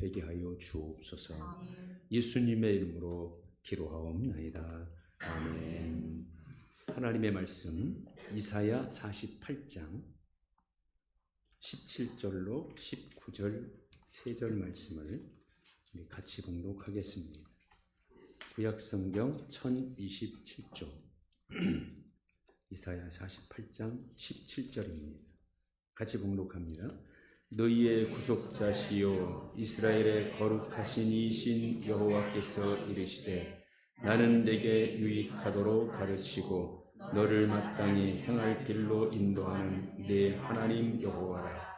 되게 하여 주옵소서. 예수님의 이름으로 기도하옵나이다. 아멘. 하나님의 말씀 이사야 48장 17절로 19절 세절 말씀을 우리 같이 봉독하겠습니다. 구약 성경 1027조 이사야 48장 17절입니다. 같이 봉독합니다. 너희의 구속자시요 이스라엘의 거룩하신 이신 여호와께서 이르시되 나는 내게 유익하도록 가르치고 너를 마땅히 행할 길로 인도하는 내 하나님 여호와라.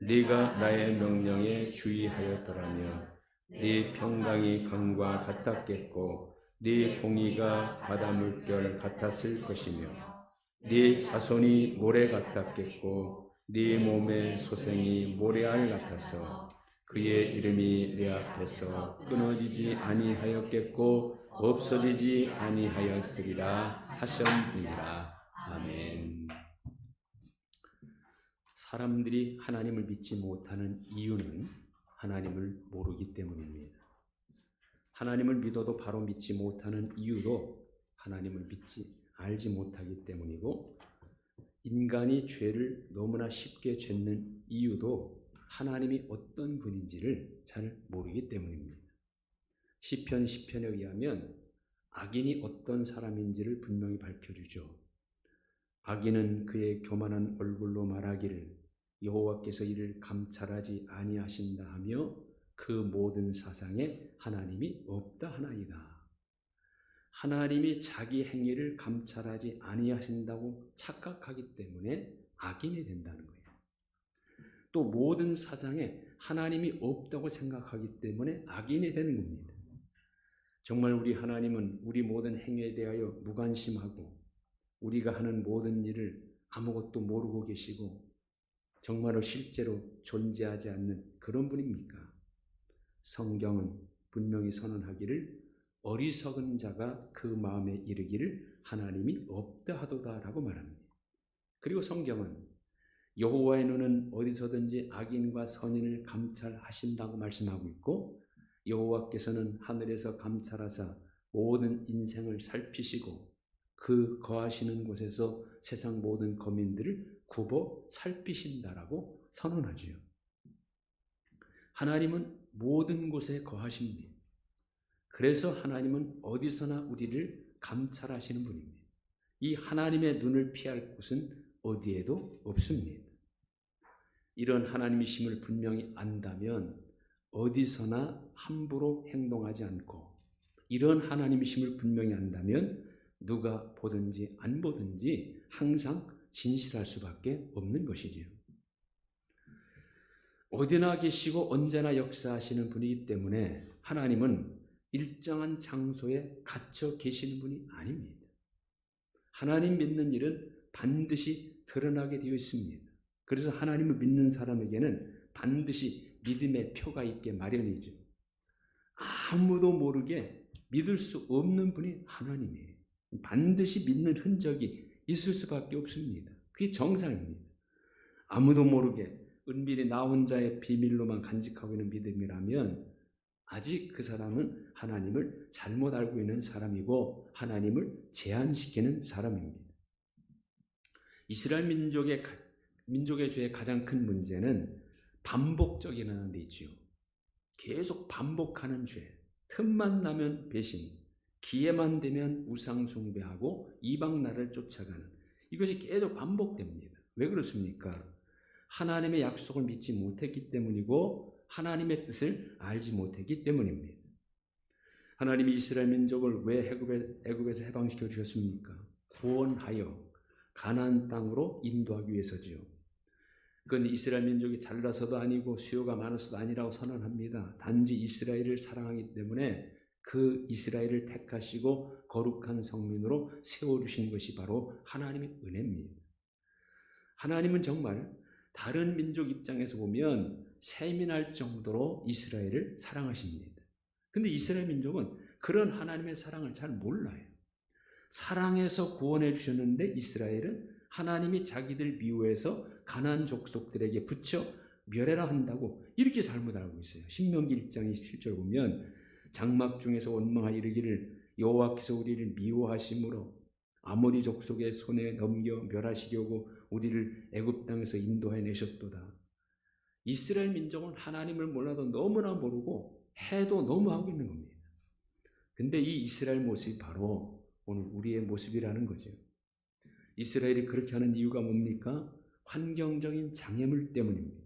네가 나의 명령에 주의하였더라면 네 평강이 강과 같았겠고 네 공의가 바다 물결 같았을 것이며 네 자손이 모래 같았겠고 네 몸의 소생이 모래알 같아서 그의 이름이 내 앞에서 끊어지지 아니하였겠고 없어지지 아니하였으리라 하셨느니라 아멘. 사람들이 하나님을 믿지 못하는 이유는 하나님을 모르기 때문입니다. 하나님을 믿어도 바로 믿지 못하는 이유도 하나님을 믿지 알지 못하기 때문이고 인간이 죄를 너무나 쉽게 짓는 이유도 하나님이 어떤 분인지를 잘 모르기 때문입니다. 시편 10편에 의하면 악인이 어떤 사람인지를 분명히 밝혀주죠. 악인은 그의 교만한 얼굴로 말하기를 여호와께서 이를 감찰하지 아니하신다 하며 그 모든 사상에 하나님이 없다 하나이다. 하나님이 자기 행위를 감찰하지 아니하신다고 착각하기 때문에 악인이 된다는 거예요. 또 모든 사상에 하나님이 없다고 생각하기 때문에 악인이 되는 겁니다. 정말 우리 하나님은 우리 모든 행위에 대하여 무관심하고 우리가 하는 모든 일을 아무것도 모르고 계시고 정말로 실제로 존재하지 않는 그런 분입니까? 성경은 분명히 선언하기를 어리석은 자가 그 마음에 이르기를 하나님이 없다 하도다라고 말합니다. 그리고 성경은 여호와의 눈은 어디서든지 악인과 선인을 감찰하신다고 말씀하고 있고 여호와께서는 하늘에서 감찰하사 모든 인생을 살피시고 그 거하시는 곳에서 세상 모든 거민들을 굽어 살피신다라고 선언하지요. 하나님은 모든 곳에 거하십니다. 그래서 하나님은 어디서나 우리를 감찰하시는 분입니다. 이 하나님의 눈을 피할 곳은 어디에도 없습니다. 이런 하나님이심을 분명히 안다면 어디서나 함부로 행동하지 않고 이런 하나님이심을 분명히 안다면 누가 보든지 안 보든지 항상 진실할 수밖에 없는 것이지요. 어디나 계시고 언제나 역사하시는 분이기 때문에 하나님은 일정한 장소에 갇혀 계시는 분이 아닙니다. 하나님 믿는 일은 반드시 드러나게 되어 있습니다. 그래서 하나님을 믿는 사람에게는 반드시 믿음의 표가 있게 마련이죠. 아무도 모르게 믿을 수 없는 분이 하나님이에요. 반드시 믿는 흔적이 있을 수밖에 없습니다. 그게 정상입니다. 아무도 모르게 은밀히 나 혼자의 비밀로만 간직하고 있는 믿음이라면 아직 그 사람은 하나님을 잘못 알고 있는 사람이고 하나님을 제한시키는 사람입니다. 이스라엘 민족의 민족의 죄의 가장 큰 문제는 반복적이라는 데 있지요. 계속 반복하는 죄. 틈만 나면 배신, 기회만 되면 우상 숭배하고 이방 나라를 쫓아가는 이것이 계속 반복됩니다. 왜 그렇습니까? 하나님의 약속을 믿지 못했기 때문이고 하나님의 뜻을 알지 못했기 때문입니다. 하나님이 이스라엘 민족을 왜 애굽에, 애굽에 서 해방시켜 주셨습니까? 구원하여 가나안 땅으로 인도하기 위해서지요. 그건 이스라엘 민족이 잘나서도 아니고 수요가 많아서도 아니라고 선언합니다. 단지 이스라엘을 사랑하기 때문에 그 이스라엘을 택하시고 거룩한 성민으로 세워주신 것이 바로 하나님의 은혜입니다. 하나님은 정말 다른 민족 입장에서 보면 세민할 정도로 이스라엘을 사랑하십니다. 근데 이스라엘 민족은 그런 하나님의 사랑을 잘 몰라요. 사랑해서 구원해 주셨는데 이스라엘은 하나님이 자기들 미워해서 가난 족속들에게 붙여 멸해라 한다고 이렇게 잘못 알고 있어요. 신명기 1장 27절 보면 장막 중에서 원망하 이르기를 여호와께서 우리를 미워하심으로 아모리 족속의 손에 넘겨 멸하시려고 우리를 애굽 땅에서 인도해 내셨도다. 이스라엘 민족은 하나님을 몰라도 너무나 모르고 해도 너무 하고 있는 겁니다. 근데 이 이스라엘 모습이 바로 오늘 우리의 모습이라는 거죠. 이스라엘이 그렇게 하는 이유가 뭡니까? 환경적인 장애물 때문입니다.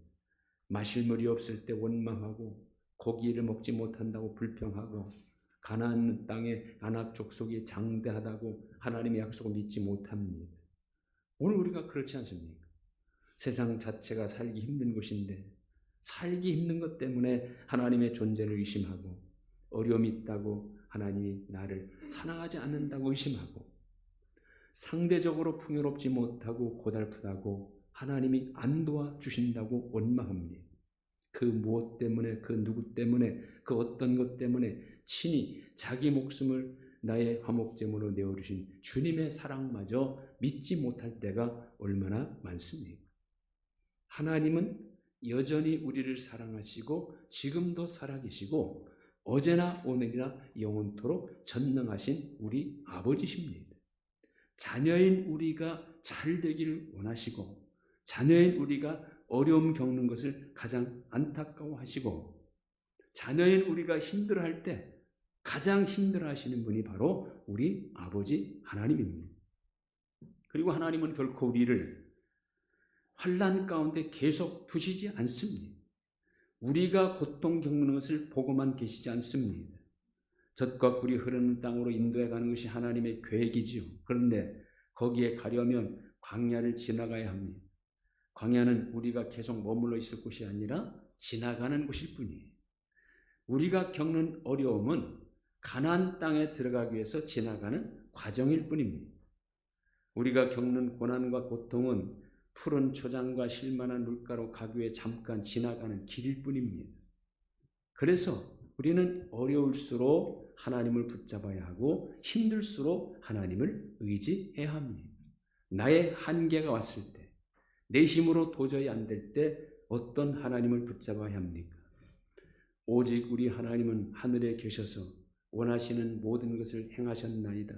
마실 물이 없을 때 원망하고 고기를 먹지 못한다고 불평하고 가나안 땅에 아낙 족속이 장대하다고 하나님의 약속을 믿지 못합니다. 오늘 우리가 그렇지 않습니까? 세상 자체가 살기 힘든 곳인데 살기 힘든 것 때문에 하나님의 존재를 의심하고 어려움이 있다고 하나님이 나를 사랑하지 않는다고 의심하고 상대적으로 풍요롭지 못하고 고달프다고 하나님이 안 도와주신다고 원망합니다. 그 무엇 때문에 그 누구 때문에 그 어떤 것 때문에 친히 자기 목숨을 나의 화목제물로 내어주신 주님의 사랑마저 믿지 못할 때가 얼마나 많습니까? 하나님은 여전히 우리를 사랑하시고 지금도 살아계시고 어제나 오늘이나 영원토록 전능하신 우리 아버지십니다. 자녀인 우리가 잘 되기를 원하시고 자녀인 우리가 어려움 겪는 것을 가장 안타까워하시고 자녀인 우리가 힘들어할 때 가장 힘들어하시는 분이 바로 우리 아버지 하나님입니다. 그리고 하나님은 결코 우리를 환란 가운데 계속 두시지 않습니다. 우리가 고통 겪는 것을 보고만 계시지 않습니다. 젖과 꿀이 흐르는 땅으로 인도해 가는 것이 하나님의 계획이지요. 그런데 거기에 가려면 광야를 지나가야 합니다. 광야는 우리가 계속 머물러 있을 곳이 아니라 지나가는 곳일 뿐이에요. 우리가 겪는 어려움은 가나안 땅에 들어가기 위해서 지나가는 과정일 뿐입니다. 우리가 겪는 고난과 고통은 푸른 초장과 실만한 물가로 위해 잠깐 지나가는 길일 뿐입니다. 그래서 우리는 어려울수록 하나님을 붙잡아야 하고 힘들수록 하나님을 의지해야 합니다. 나의 한계가 왔을 때, 내 힘으로 도저히 안 될 때 어떤 하나님을 붙잡아야 합니까? 오직 우리 하나님은 하늘에 계셔서 원하시는 모든 것을 행하셨나이다.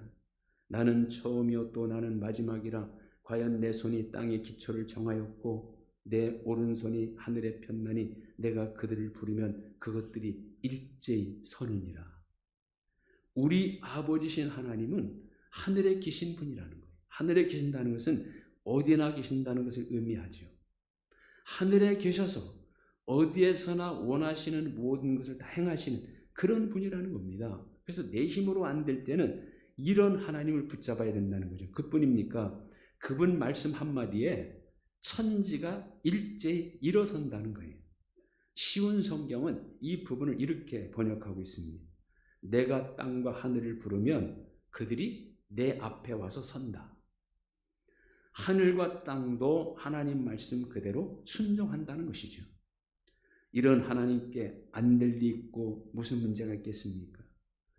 나는 처음이요 또 나는 마지막이라 과연 내 손이 땅의 기초를 정하였고 내 오른손이 하늘에 폈나니 내가 그들을 부르면 그것들이 일제히 선이니라. 우리 아버지신 하나님은 하늘에 계신 분이라는 거예요. 하늘에 계신다는 것은 어디나 계신다는 것을 의미하죠. 하늘에 계셔서 어디에서나 원하시는 모든 것을 다 행하시는 그런 분이라는 겁니다. 그래서 내 힘으로 안 될 때는 이런 하나님을 붙잡아야 된다는 거죠. 그뿐입니까? 그분 말씀 한마디에 천지가 일제히 일어선다는 거예요. 쉬운 성경은 이 부분을 이렇게 번역하고 있습니다. 내가 땅과 하늘을 부르면 그들이 내 앞에 와서 선다. 하늘과 땅도 하나님 말씀 그대로 순종한다는 것이죠. 이런 하나님께 안될리 있고 무슨 문제가 있겠습니까?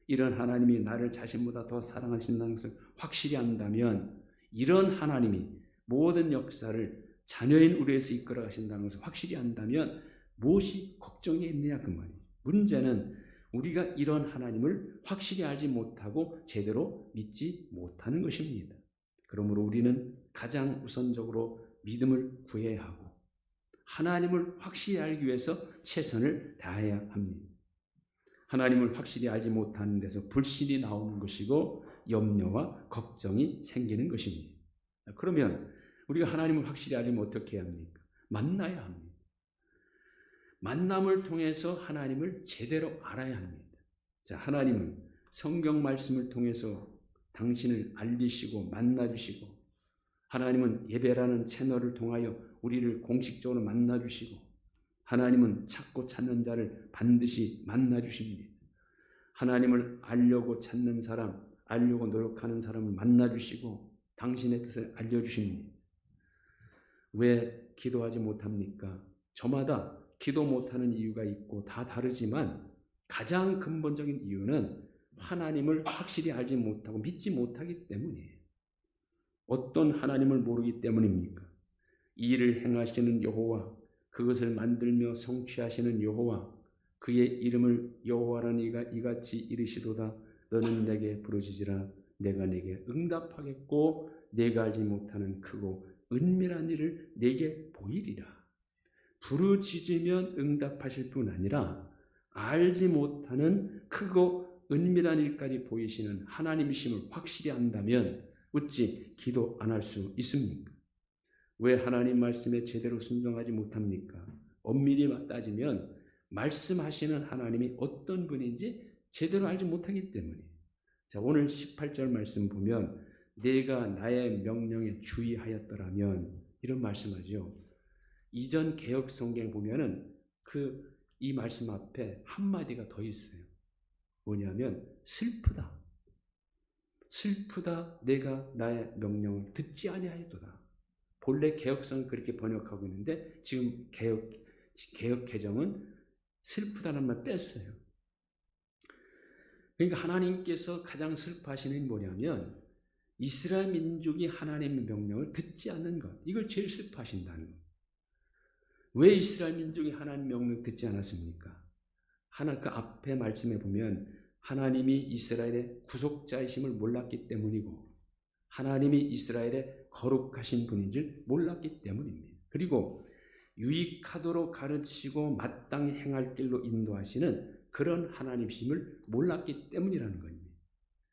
이런 하나님이 나를 자신보다 더 사랑하신다는 것을 확실히 안다면 이런 하나님이 모든 역사를 자녀인 우리에서 이끌어 가신다는 것을 확실히 안다면 무엇이 걱정이 있느냐 그 말이에요. 문제는 우리가 이런 하나님을 확실히 알지 못하고 제대로 믿지 못하는 것입니다. 그러므로 우리는 가장 우선적으로 믿음을 구해야 하고 하나님을 확실히 알기 위해서 최선을 다해야 합니다. 하나님을 확실히 알지 못하는 데서 불신이 나오는 것이고 염려와 걱정이 생기는 것입니다. 그러면 우리가 하나님을 확실히 알려면 어떻게 해야 합니까? 만나야 합니다. 만남을 통해서 하나님을 제대로 알아야 합니다. 자, 하나님은 성경 말씀을 통해서 당신을 알리시고 만나주시고 하나님은 예배라는 채널을 통하여 우리를 공식적으로 만나주시고 하나님은 찾고 찾는 자를 반드시 만나 주십니다. 하나님을 알려고 찾는 사람, 알려고 노력하는 사람을 만나 주시고 당신의 뜻을 알려 주십니다. 왜 기도하지 못합니까? 저마다 기도 못하는 이유가 있고 다 다르지만 가장 근본적인 이유는 하나님을 확실히 알지 못하고 믿지 못하기 때문이에요. 어떤 하나님을 모르기 때문입니까? 이 일을 행하시는 여호와, 그것을 만들며 성취하시는 여호와 그의 이름을 여호와라는 이가 이같이 이르시도다. 너는 내게 부르짖으라. 내가 내게 응답하겠고 내가 알지 못하는 크고 은밀한 일을 내게 보이리라. 부르짖으면 응답하실 뿐 아니라 알지 못하는 크고 은밀한 일까지 보이시는 하나님이심을 확실히 안다면 어찌 기도 안 할 수 있습니까? 왜 하나님 말씀에 제대로 순종하지 못합니까? 엄밀히 따지면 말씀하시는 하나님이 어떤 분인지 제대로 알지 못하기 때문에. 자, 오늘 18절 말씀 보면 내가 나의 명령에 주의하였더라면 이런 말씀하죠. 이전 개혁 성경 보면은 그 이 말씀 앞에 한 마디가 더 있어요. 뭐냐면 슬프다. 슬프다 내가 나의 명령을 듣지 아니하였도다. 본래 개혁성은 그렇게 번역하고 있는데 지금 개혁 개혁 개정은 슬프다는 말 뺐어요. 그러니까 하나님께서 가장 슬퍼하시는 뭐냐면 이스라엘 민족이 하나님의 명령을 듣지 않는 것. 이걸 제일 슬퍼하신다는 것. 왜 이스라엘 민족이 하나님 명령 듣지 않았습니까? 하나 그 앞에 말씀에 보면 하나님이 이스라엘의 구속자이심을 몰랐기 때문이고 하나님이 이스라엘의 거룩하신 분인 줄 몰랐기 때문입니다. 그리고 유익하도록 가르치고 마땅히 행할 길로 인도하시는 그런 하나님심을 몰랐기 때문이라는 겁니다.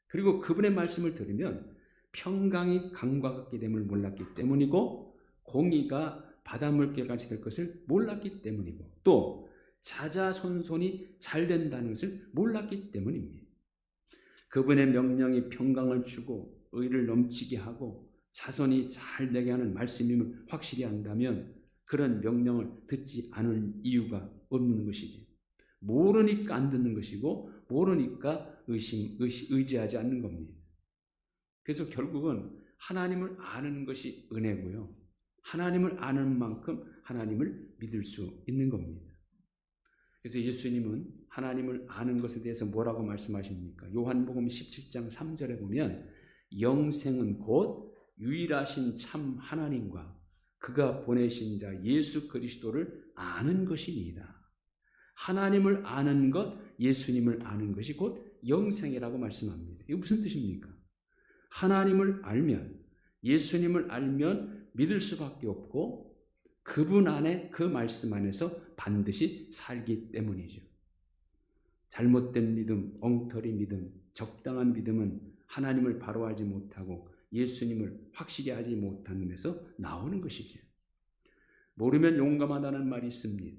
그리고 그분의 말씀을 들으면 평강이 강과 같게 됨을 몰랐기 때문이고 공의가 바닷물결 같이 될 것을 몰랐기 때문이고 또 자자손손이 잘 된다는 것을 몰랐기 때문입니다. 그분의 명령이 평강을 주고 의를 넘치게 하고 자손이 잘 되게 하는 말씀임을 확실히 안다면 그런 명령을 듣지 않을 이유가 없는 것이지. 모르니까 안 듣는 것이고 모르니까 의심, 의심 의지하지 않는 겁니다. 그래서 결국은 하나님을 아는 것이 은혜고요. 하나님을 아는 만큼 하나님을 믿을 수 있는 겁니다. 그래서 예수님은 하나님을 아는 것에 대해서 뭐라고 말씀하십니까? 요한복음 17장 3절에 보면 영생은 곧 유일하신 참 하나님과 그가 보내신 자 예수 그리스도를 아는 것이니이다. 하나님을 아는 것, 예수님을 아는 것이 곧 영생이라고 말씀합니다. 이거 무슨 뜻입니까? 하나님을 알면, 예수님을 알면 믿을 수밖에 없고, 그분 안에, 그 말씀 안에서 반드시 살기 때문이죠. 잘못된 믿음, 엉터리 믿음, 적당한 믿음은 하나님을 바로 알지 못하고 예수님을 확실히 알지 못함에서 나오는 것이죠. 모르면 용감하다는 말이 있습니다.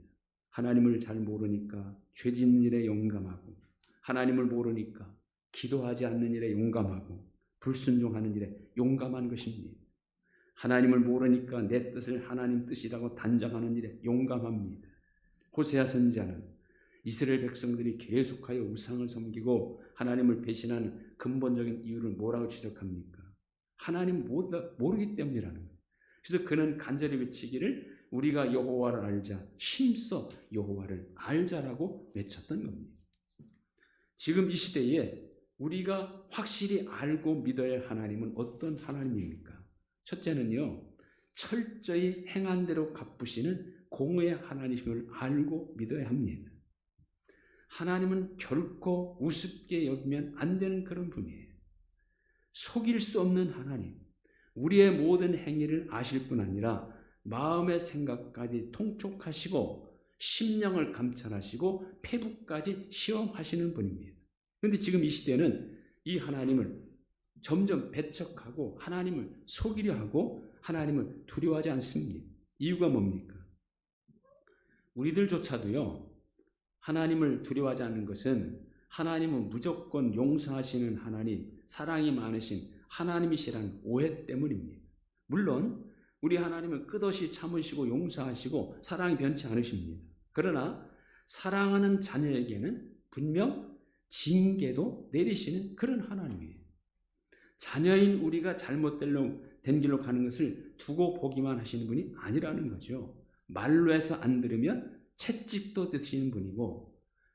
하나님을 잘 모르니까 죄 짓는 일에 용감하고 하나님을 모르니까 기도하지 않는 일에 용감하고 불순종하는 일에 용감한 것입니다. 하나님을 모르니까 내 뜻을 하나님 뜻이라고 단정하는 일에 용감합니다. 호세아 선지자는 이스라엘 백성들이 계속하여 우상을 섬기고 하나님을 배신하는 근본적인 이유를 뭐라고 지적합니까? 하나님 모르기 때문이라는 거예요. 그래서 그는 간절히 외치기를 우리가 여호와를 알자 힘써 여호와를 알자라고 외쳤던 겁니다. 지금 이 시대에 우리가 확실히 알고 믿어야 할 하나님은 어떤 하나님입니까? 첫째는요, 철저히 행한 대로 갚으시는 공의 하나님임을 알고 믿어야 합니다. 하나님은 결코 우습게 여기면 안 되는 그런 분이에요. 속일 수 없는 하나님. 우리의 모든 행위를 아실 뿐 아니라 마음의 생각까지 통촉하시고 심령을 감찰하시고 폐부까지 시험하시는 분입니다. 그런데 지금 이 시대는 이 하나님을 점점 배척하고 하나님을 속이려 하고 하나님을 두려워하지 않습니다. 이유가 뭡니까? 우리들조차도요, 하나님을 두려워하지 않는 것은 하나님은 무조건 용서하시는 하나님, 사랑이 많으신 하나님이시라는 오해 때문입니다. 물론, 우리 하나님은 끝없이 참으시고 용서하시고 사랑이 변치 않으십니다. 그러나, 사랑하는 자녀에게는 분명 징계도 내리시는 그런 하나님이에요. 자녀인 우리가 잘못된 길로 가는 것을 두고 보기만 하시는 분이 아니라는 거죠. 말로 해서 안 들으면 채찍도 드시는 분이고,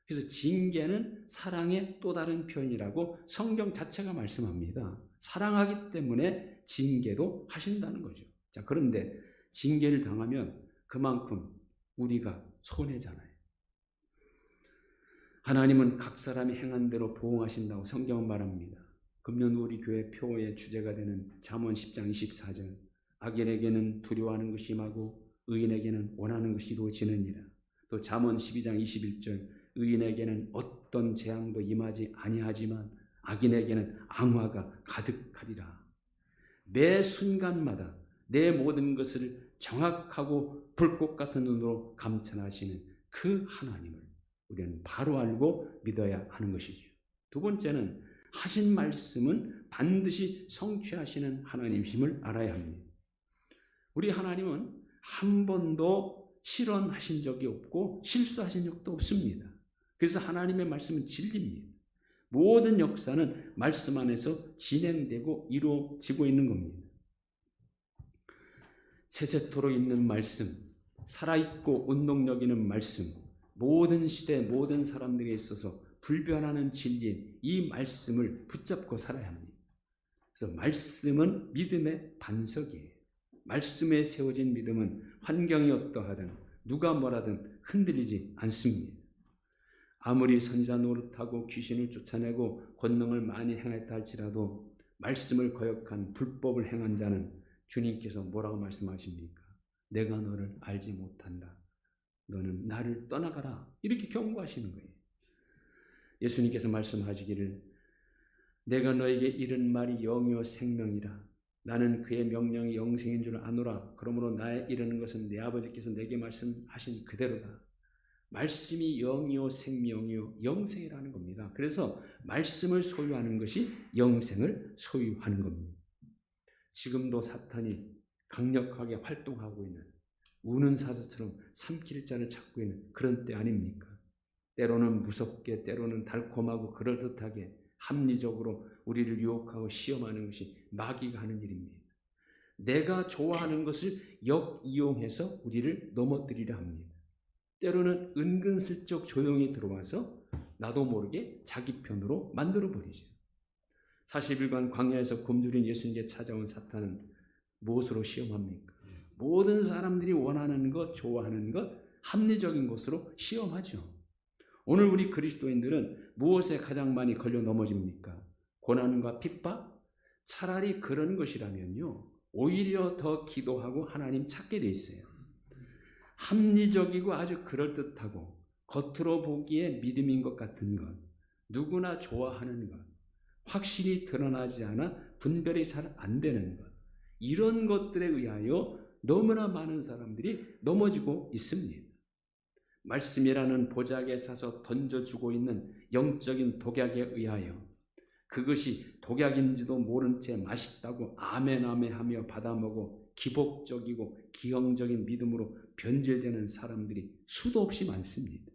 그래서 징계는 사랑의 또 다른 표현이라고 성경 자체가 말씀합니다. 사랑하기 때문에 징계도 하신다는 거죠. 자, 그런데 징계를 당하면 그만큼 우리가 손해잖아요. 하나님은 각 사람이 행한 대로 보응하신다고 성경은 말합니다. 금년 우리 교회 표의 주제가 되는 잠언 10장 24절 악인에게는 두려워하는 것이 임하고 의인에게는 원하는 것이 이루어지느니라. 또 잠언 12장 21절 의인에게는 어떤 재앙도 임하지 아니하지만 악인에게는 앙화가 가득하리라. 매 순간마다 내 모든 것을 정확하고 불꽃 같은 눈으로 감찰하시는 그 하나님을 우리는 바로 알고 믿어야 하는 것이죠. 두 번째는 하신 말씀은 반드시 성취하시는 하나님심을 알아야 합니다. 우리 하나님은 한 번도 실언하신 적이 없고 실수하신 적도 없습니다. 그래서 하나님의 말씀은 진리입니다. 모든 역사는 말씀 안에서 진행되고 이루어지고 있는 겁니다. 세세토록 있는 말씀, 살아있고 운동력 있는 말씀, 모든 시대 모든 사람들에 있어서 불변하는 진리인 이 말씀을 붙잡고 살아야 합니다. 그래서 말씀은 믿음의 반석이에요. 말씀에 세워진 믿음은 환경이 어떠하든 누가 뭐라든 흔들리지 않습니다. 아무리 선지자 노릇하고 귀신을 쫓아내고 권능을 많이 행했다 할지라도 말씀을 거역한 불법을 행한 자는 주님께서 뭐라고 말씀하십니까? 내가 너를 알지 못한다. 너는 나를 떠나가라. 이렇게 경고하시는 거예요. 예수님께서 말씀하시기를 내가 너에게 이른 말이 영이요 생명이라. 나는 그의 명령이 영생인 줄 아노라. 그러므로 나의 이르는 것은 내 아버지께서 내게 말씀하신 그대로다. 말씀이 영이요 생명이요 영생이라는 겁니다. 그래서 말씀을 소유하는 것이 영생을 소유하는 겁니다. 지금도 사탄이 강력하게 활동하고 있는 우는 사자처럼 삼킬 자를 찾고 있는 그런 때 아닙니까? 때로는 무섭게, 때로는 달콤하고 그럴듯하게 합리적으로 우리를 유혹하고 시험하는 것이 마귀가 하는 일입니다. 내가 좋아하는 것을 역이용해서 우리를 넘어뜨리려 합니다. 때로는 은근슬쩍 조용히 들어와서 나도 모르게 자기 편으로 만들어 버리죠. 40일간 광야에서 굶주린 예수님께 찾아온 사탄은 무엇으로 시험합니까? 모든 사람들이 원하는 것, 좋아하는 것, 합리적인 것으로 시험하죠. 오늘 우리 그리스도인들은 무엇에 가장 많이 걸려 넘어집니까? 고난과 핍박? 차라리 그런 것이라면요. 오히려 더 기도하고 하나님 찾게 돼 있어요. 합리적이고 아주 그럴듯하고 겉으로 보기에 믿음인 것 같은 것, 누구나 좋아하는 것, 확실히 드러나지 않아 분별이 잘 안 되는 것, 이런 것들에 의하여 너무나 많은 사람들이 넘어지고 있습니다. 말씀이라는 보자기에 사서 던져주고 있는 영적인 독약에 의하여 그것이 독약인지도 모른 채 맛있다고 아멘 아멘 하며 받아먹어 기복적이고 기형적인 믿음으로 변질되는 사람들이 수도 없이 많습니다.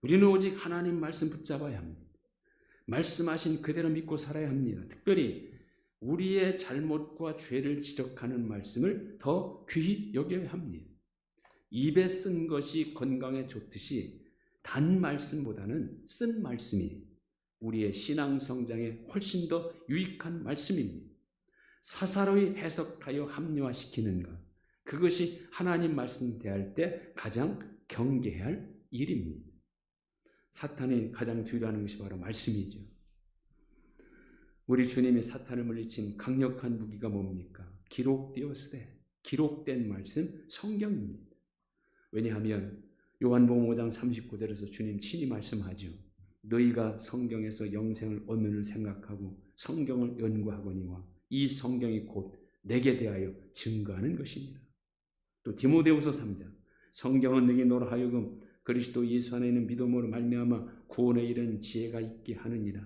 우리는 오직 하나님 말씀 붙잡아야 합니다. 말씀하신 그대로 믿고 살아야 합니다. 특별히 우리의 잘못과 죄를 지적하는 말씀을 더 귀히 여겨야 합니다. 입에 쓴 것이 건강에 좋듯이 단 말씀보다는 쓴 말씀이 우리의 신앙 성장에 훨씬 더 유익한 말씀입니다. 사사로이 해석하여 합리화시키는 것. 그것이 하나님 말씀 대할 때 가장 경계해야 할 일입니다. 사탄이 가장 두려워하는 것이 바로 말씀이죠. 우리 주님이 사탄을 물리친 강력한 무기가 뭡니까? 기록되었으되 기록된 말씀 성경입니다. 왜냐하면 요한복음 5장 39절에서 주님 친히 말씀하죠. 너희가 성경에서 영생을 얻는 생각하고 성경을 연구하거니와 이 성경이 곧 내게 대하여 증거하는 것입니다. 또 디모데후서 3장 성경은 너희 너로 하여금 그리스도 예수 안에 있는 믿음으로 말미암아 구원에 이른 지혜가 있게 하느니라.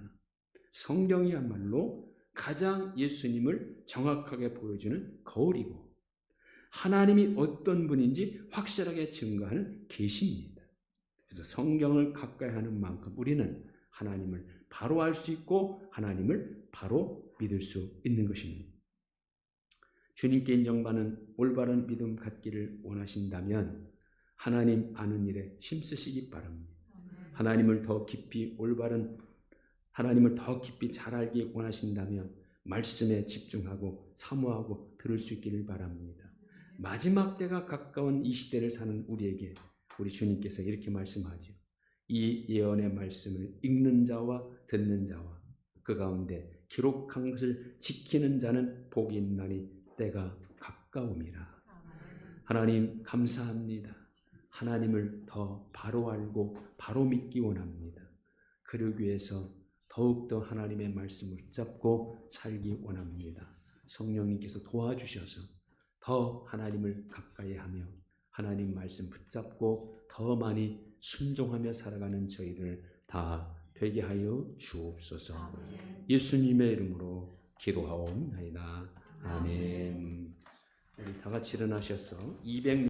성경이야말로 가장 예수님을 정확하게 보여주는 거울이고 하나님이 어떤 분인지 확실하게 증거하는 계시입니다. 그래서 성경을 가까이 하는 만큼 우리는 하나님을 바로 알 수 있고 하나님을 바로 믿을 수 있는 것입니다. 주님께 인정받는 올바른 믿음 갖기를 원하신다면 하나님 아는 일에 힘쓰시기 바랍니다. 하나님을 더 깊이 올바른 하나님을 더 깊이 잘 알기 원하신다면 말씀에 집중하고 사모하고 들을 수 있기를 바랍니다. 마지막 때가 가까운 이 시대를 사는 우리에게 우리 주님께서 이렇게 말씀하죠. 이 예언의 말씀을 읽는 자와 듣는 자와 그 가운데 기록한 것을 지키는 자는 복이 있나니 때가 가까움이라. 하나님 감사합니다. 하나님을 더 바로 알고 바로 믿기 원합니다. 그러기 위해서 더욱더 하나님의 말씀을 붙잡고 살기 원합니다. 성령님께서 도와주셔서 더 하나님을 가까이 하며 하나님 말씀 붙잡고 더 많이 순종하며 살아가는 저희들 다 되게 하여 주옵소서. 예수님의 이름으로 기도하옵나이다. 아멘. 우리 다 같이 일어나셔서 200